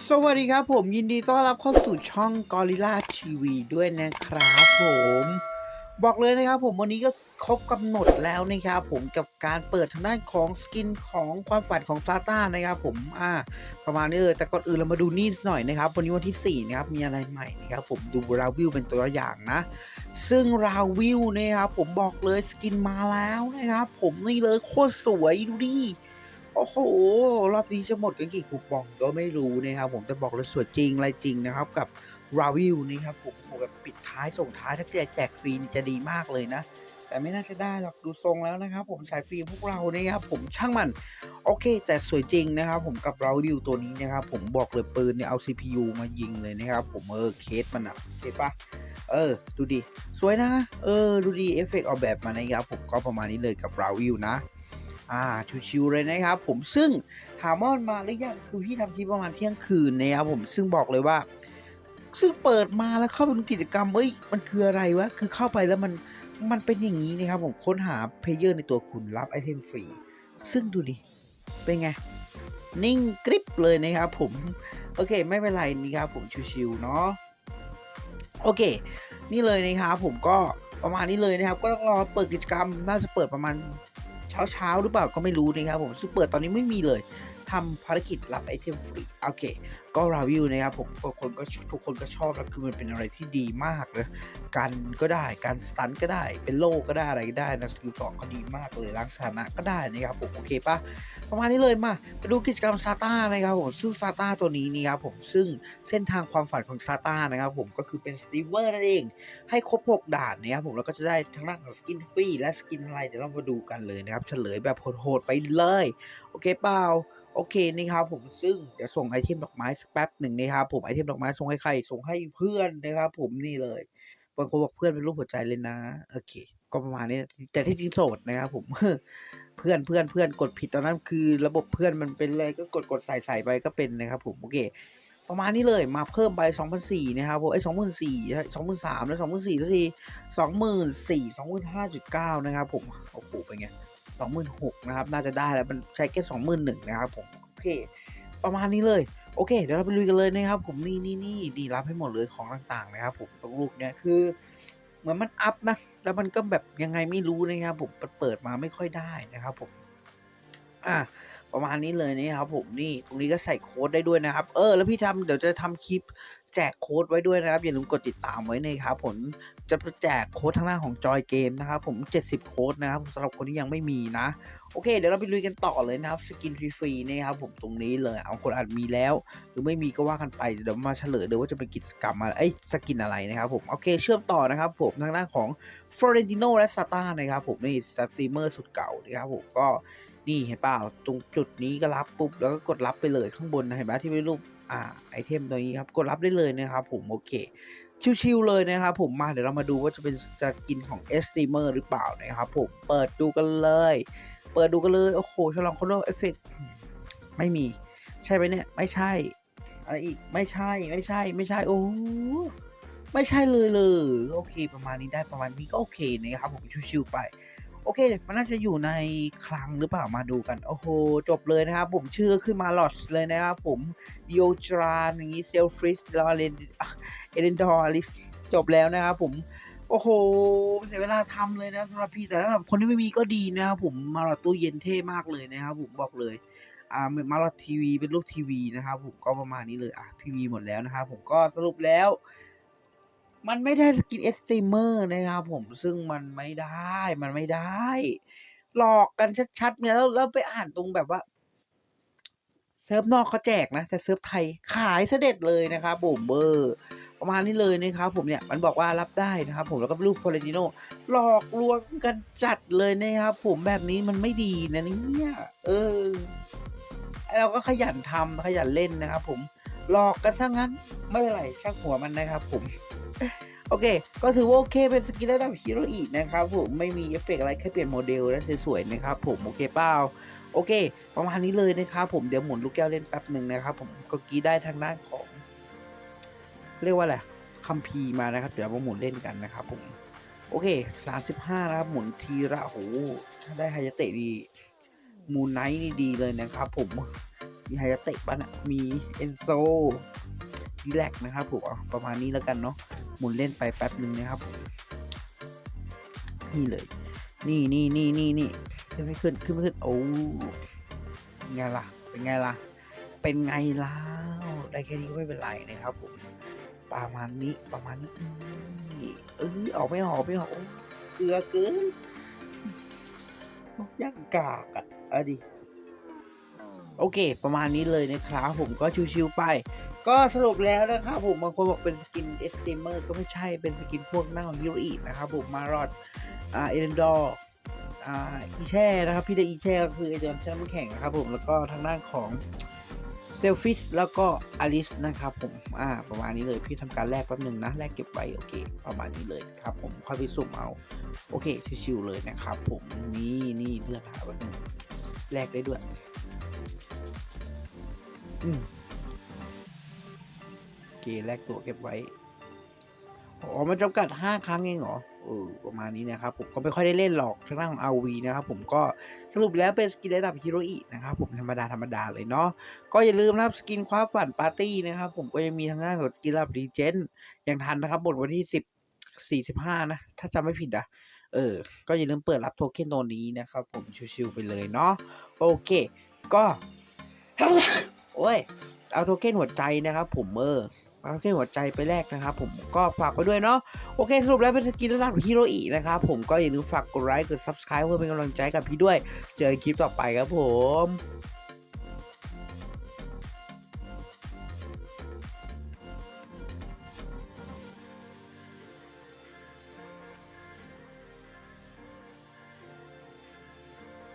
สวัสดีครับผมยินดีต้อนรับเข้าสู่ช่อง Gorilla TV ด้วยนะครับผม บอกเลยนะครับผมวันนี้ก็ครบกำหนดแล้วนะครับผมกับการเปิดทางด้านของสกินของความฝันของซาต้านะครับผมอ่าประมาณนี้เลยแต่ก่อนอื่นเรามาดูนี่หน่อยนะครับ วันนี้วันที่ 4 นะครับ มีอะไรใหม่นะครับผมดูราวิวเป็นตัวอย่างนะ ซึ่งราวิวนะครับผมบอกเลยสกินมาแล้วนะครับผมนี่เลยโคตรสวยดูดิ โอ้โห รอบนี้จะหมดกันกี่คูปองก็ไม่รู้นะครับผมแต่บอกเลยสวยจริงอะไรจริงนะครับ กับราวิวนี่ครับผมโอ้โหแบบปิดท้ายส่งท้ายถ้าแจกแจกฟรีจะดีมากเลยนะ แต่ไม่น่าจะได้หรอกดูทรงแล้วนะครับ ผมสายฟรีพวกเรานี่ครับผมช่างมัน โอเค แต่สวยจริงนะครับ ผมกับราวิวตัวนี้นะครับ ผมบอกเลยปืนเนี่ยเอา CPU มายิงเลยนะครับ ผมเออเคสมันอะเห็นปะเออ ดูดิสวยนะ เออ ดูดีเอฟเฟกต์ออกแบบมานะครับผมก็ประมาณนี้เลยกับราวิวนะ อ่าชิวๆเลยนะครับ ผมซึ่งถามว่ามันมาหรือยังคือพี่ทำคลิปประมาณเที่ยงคืนนะครับผมซึ่งบอกเลยว่า ซึ่งเปิดมาแล้วเข้าไปดูกิจกรรมเอ้ยมันคืออะไรวะคือเข้าไปแล้วมันมันเป็นอย่างนี้นะครับผมค้นหาเพลเยอร์ในตัวคุณรับไอเทมฟรีซึ่งดูดิเป็นไงนิ่งกริบเลยนะครับผมโอเคไม่เป็นไรนี่ครับผมชิวๆเนาะโอเค นี่เลยนะครับผมก็ประมาณนี้เลยนะครับ ก็ต้องรอเปิดกิจกรรมน่าจะเปิดประมาณ เช้าเช้าๆหรือเปล่าก็ไม่รู้นะครับผมซึ่งเปิดตอนนี้ไม่มีเลย ทำภารกิจรับไอเทมฟรีโอเค ก็ราวิวนะครับผมทุกคนก็ทุกคนก็ชอบแล้วคือมันเป็นอะไรที่ดีมากเลยกันก็ได้การสตันก็ได้ เป็นโล่ก็ได้อะไรก็ได้นะสกิลสอก็ดีมากเลยล้างสถานะก็ได้นะครับผมโอเคปะประมาณนี้เลยมาไปดูกิจกรรมซาต้านะครับผมซึ่งซาต้าตัวนี้นี่ครับผมซึ่งเส้นทางความฝันของซาต้านะครับผมก็คือเป็นสตีเวอร์นั่นเอง ให้ครบ6ด่านนะครับผมแล้วก็จะได้ทั้งด้านของสกินฟรีและสกินอะไรเดี๋ยวเรามาดูกันเลยนะครับเฉลยแบบโหดๆไปเลย โอเคเปล่า โอเคนี่ครับผมซึ่งเดี๋ยวส่งไอเทมดอกไม้สักแป๊บหนึ่งนะครับผมไอเทมดอกไม้ส่งให้ใครส่งให้เพื่อนนะครับผมนี่เลยบางคนบอกเพื่อนเป็นรูปหัวใจเลยนะโอเค ก็ประมาณนี้แต่ที่จริงโสดนะครับผมเพื่อนเพื่อนเพื่อนกดผิดตอนนั้นคือระบบเพื่อนมันเป็นอะไรก็กดกดใส่ใส่ไปก็เป็นนะครับผมโอเคประมาณนี้เลยมาเพิ่มไป2,004นะครับผมไอ้สองหมื่นสี่สองหมื่นสามแล้วสองหมื่นสี่สักทีสองหมื่นสี่สองหมื่นห้าจุดเก้านะครับผมโอ้โหเป็นไง สองหมื่นหกนะครับ น่าจะได้แล้วมันใช้แค่สองหมื่นหนึ่งนะครับผม โอเค ประมาณนี้เลย โอเค เดี๋ยวเราไปลุยกันเลยนะครับ ผม นี่นี่นี่ดีรับให้หมดเลยของต่างๆนะครับ ผม ตรงลูกเนี่ยคือ เหมือนมันอัพนะ แล้วมันก็แบบยังไงไม่รู้นะครับ ผม เปิดมาไม่ค่อยได้นะครับผม อะประมาณนี้เลยนะครับผมนี่ตรงนี้ก็ใส่โค้ดได้ด้วยนะครับ เออ แล้วพี่ทำเดี๋ยวจะทำคลิป แจกโค้ดไว้ด้วยนะครับ อย่าลืมกดติดตามไว้นะครับผมจะแจกโค้ดทางหน้าของจอยเกมนะครับผม 70 โค้ดนะครับสำหรับคนที่ยังไม่มีนะ โอเค เดี๋ยวเราไปลุยกันต่อเลยนะครับ สกินฟรีๆนะครับผมตรงนี้เลย เอาคนอาจมีแล้ว หรือไม่มีก็ว่ากันไปเดี๋ยวมาเฉลยเลยว่าจะเป็นกิจกรรมอะไรไอ้สกินอะไรนะครับผม โอเค เชื่อมต่อนะครับผมทางด้าของฟลอเรนติโนและซาต้านะครับผมนี่สตรีมเมอร์สุดเก่านะครับผมก็ นี่เห็นเปล่าตรงจุดนี้ก็รับปุ๊บแล้วก็กดรับไปเลยข้างบนนะเห็นไหมที่เป็นรูปอ่าไอเทมตัวนี้ครับกดรับได้เลยนะครับผมโอเคชิวๆเลยนะครับผมมาเดี๋ยวเรามาดูว่าจะเป็นสกินของเอสตรีมเมอร์หรือเปล่านะครับผมเปิดดูกันเลย เปิดดูกันเลยโอ้โหฉลองคอนโดเอฟเฟกไม่มี ใช่ไหมเนี่ยไม่ใช่ อะไรอีกไม่ใช่ไม่ใช่ไม่ใช่โอ้ไม่ใช่เลยเลยโอเค ประมาณนี้ได้ประมาณนี้ก็โอเคนะครับผมชิวๆไป โอเค มันน่าจะอยู่ในคลังหรือเปล่ามาดูกัน โอ้โห จบเลยนะครับ ผมชื่อขึ้นมาหลอดเลยนะครับ ผมดิโอจรานอย่างนี้เซลฟริสลอเรนเอเดนดอริสจบแล้วนะครับผมโอ้โหเสียเวลาทำเลยนะสำหรับพี่แต่สำหรับคนที่ไม่มีก็ดีนะครับผมมาหลอดตู้เย็นเท่มากเลยนะครับผมบอกเลยอ่ามาหลอดทีวีเป็นรูปทีวีนะครับผมก็ประมาณนี้เลยอะพีวีหมดแล้วนะครับผมก็สรุปแล้ว มันไม่ได้สกินเอสตรีมเมอร์นะครับผมซึ่งมันไม่ได้มันไม่ได้ หลอกกันชัดๆเนี่ยแล้วแล้วไปอ่านตรงแบบว่าเซิร์ฟนอกเขาแจกนะ แต่เซิร์ฟไทยขายเสด็จเลยนะครับผมเบอร์ประมาณนี้เลยนะครับผมเนี่ยมันบอกว่ารับได้นะครับผมแล้วก็รูปโคเรติโนหลอกลวงกันจัดเลยนะครับผมแบบนี้มันไม่ดีนะเนี่ยเออเราก็ขยันทำขยันเล่นนะครับผม หลอกกันซะงั้น ไม่เป็นไรช่างหัวมันนะครับผม โอเค ก็ถือว่าโอเคเป็นสกินระดับฮีโร่อีกนะครับผมไม่มีเอฟเฟกต์อะไรแค่เปลี่ยนโมเดลแล้วสวยๆนะครับผมโอเคเปล่าโอเค ประมาณนี้เลยนะครับผมเดี๋ยวหมุนลูกแก้วเล่นแป๊บหนึ่งนะครับผมก็กี้ได้ทางด้านของ เรียกว่าอะไรคัมภีร์มานะครับ เดี๋ยวมาหมุนเล่นกันนะครับผมโอเค 35 นะครับ หมุนทีละโหถ้าได้ไฮยาเตะดี มูนไนท์นี่ดีเลยนะครับผม มีไฮยาเตะบ้านอะมีเอนโซดีแลกนะครับผมประมาณนี้แล้วกันเนาะหมุนเล่นไปแป๊บหนึ่งนะครับ นี่เลย นี่นี่นี่นี่นี่ขึ้นไม่ขึ้นขึ้นไม่ขึ้นโอ้ไงล่ะเป็นไงล่ะเป็นไงล่ะได้แค่นี้ก็ไม่เป็นไรนะครับผมประมาณนี้ประมาณนี้เออออกไม่ออกไม่ออกโอ้เกลือเกินย่างกากอะอดิ โอเค ประมาณนี้เลยนะครับผมก็ชิวๆไป ก็สรุปแล้วนะครับผมบางคนบอกเป็นสกินเอสติเมอร์ก็ไม่ใช่เป็นสกินพวกหน้าของฮิโรอีนะครับผมมารอดอ่าเอเลนดอร์อ่าอีแช่นะครับพี่ได้อีแช่ก็คือไอเดอนน้ำแข็งนะครับผมแล้วก็ทางด้านของเซลฟิชแล้วก็อลิสนะครับผม อ่า ประมาณนี้เลย พี่ทำการแลกแป๊บหนึ่งนะ แลกเก็บไว้โอเค ประมาณนี้เลยครับผม ค่อยไปสุ่มเอา โอเค ชิวๆเลยนะครับผม นี่นี่เลือดหาแป๊บหนึงแลกได้ด้วย เคแลกตัวเก็บไว้ อ๋อ มันจำกัด 5 ครั้งเองเหรอ เออ ประมาณนี้นะครับ ผมก็ไม่ค่อยได้เล่นหรอกทางด้านของ RV นะครับ ผมก็สรุปแล้วเป็นสกินระดับฮิโรอีนะครับ ผมธรรมดาธรรมดาเลยเนาะ ก็อย่าลืมนะครับ สกินคว้าฝันปาร์ตี้นะครับ ผมก็ยังมีทางด้านของสกินระดับรีเจนยังทันนะครับหมดวันที่ 10 45 นะ ถ้าจำไม่ผิดอะเออ ก็อย่าลืมเปิดรับโทเค็นตัวนี้นะครับ ผมชิวๆไปเลยเนาะ โอเค ก็ โอ้ย เอาโทเค็นหัวใจนะครับผมเออเอาโทเค็นหัวใจไปแลกนะครับผมก็ฝากไปด้วยเนาะโอเคสรุปแล้วเป็นสกินระดับฮีโรอีนะครับผมก็อย่าลืมฝากกดไลค์กด subscribe เพื่อเป็นกำลังใจกับพี่ด้วย เจอกันคลิปต่อไปครับผม